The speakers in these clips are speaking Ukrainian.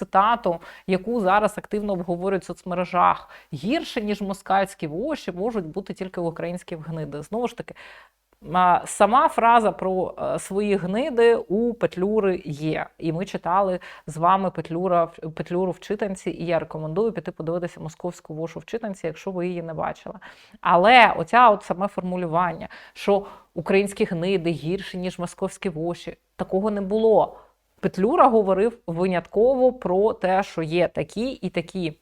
цитату, яку зараз активно обговорюють в соцмережах. Гірше, ніж москальські воші, можуть бути тільки українські гниди. Знову ж таки, Сама фраза про е, свої гниди у Петлюри є. І ми читали з вами Петлюра, Петлюру в читанці, і я рекомендую піти подивитися московську вошу в читанці, якщо ви її не бачили. Але оця от саме формулювання, що українські гниди гірші, ніж московські воші, такого не було. Петлюра говорив винятково про те, що є такі і такі.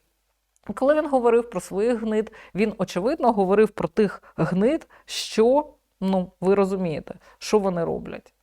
Коли він говорив про своїх гнид, він очевидно говорив про тих гнид, що, ну, ви розумієте, що вони роблять.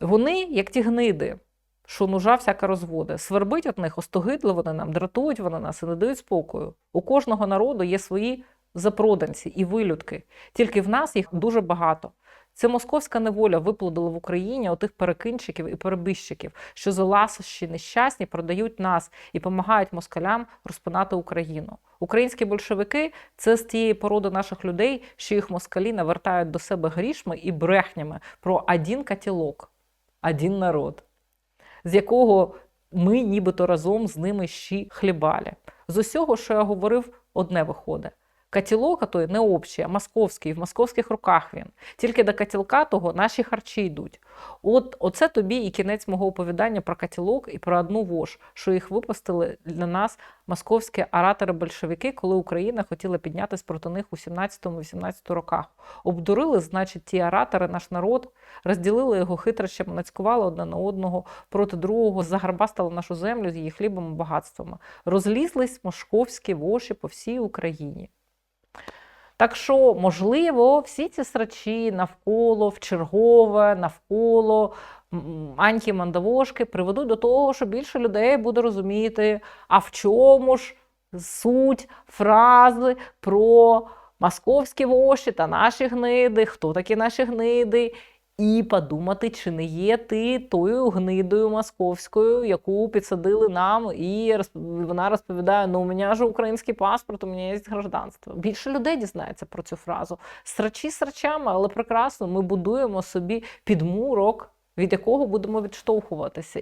Вони, як ті гниди, що нужа всяка розводе, свербить від них, остогидли вони нам, дратують вони нас і не дають спокою. У кожного народу є свої запроданці і вилюдки. Тільки в нас їх дуже багато. Це московська неволя виплодила в Україні отих перекинчиків і перебіжчиків, що за ласощі нещасні продають нас і допомагають москалям розпинати Україну. Українські большевики це з тієї породи наших людей, що їх москалі навертають до себе грішми і брехнями про один котілок, один народ, з якого ми нібито разом з ними ще хлібалі. З усього, що я говорив, одне виходить. Котілок, а той не общий, а московський, в московських руках він. Тільки до котілка того наші харчі йдуть. От оце тобі і кінець мого оповідання про котілок і про одну вож, що їх випустили для нас московські оратори-большевики, коли Україна хотіла піднятися проти них у 17-18 роках. Обдурили, значить, ті оратори, наш народ, розділили його хитрощами, нацькували одне на одного проти другого, загарбастили нашу землю з її хлібом і багатствами. Розлізлись московські воші по всій Україні. Так що, можливо, всі ці срачі навколо, в чергове, навколо антімандавошки приведуть до того, що більше людей буде розуміти, а в чому ж суть фрази про московські воші та наші гниди, хто такі наші гниди, і подумати, чи не є ти тою гнидою московською, яку підсадили нам, і вона розповідає: ну, у мене ж український паспорт, у мене є гражданство. Більше людей дізнається про цю фразу. Срачі срачами, але прекрасно, ми будуємо собі підмурок, від якого будемо відштовхуватися.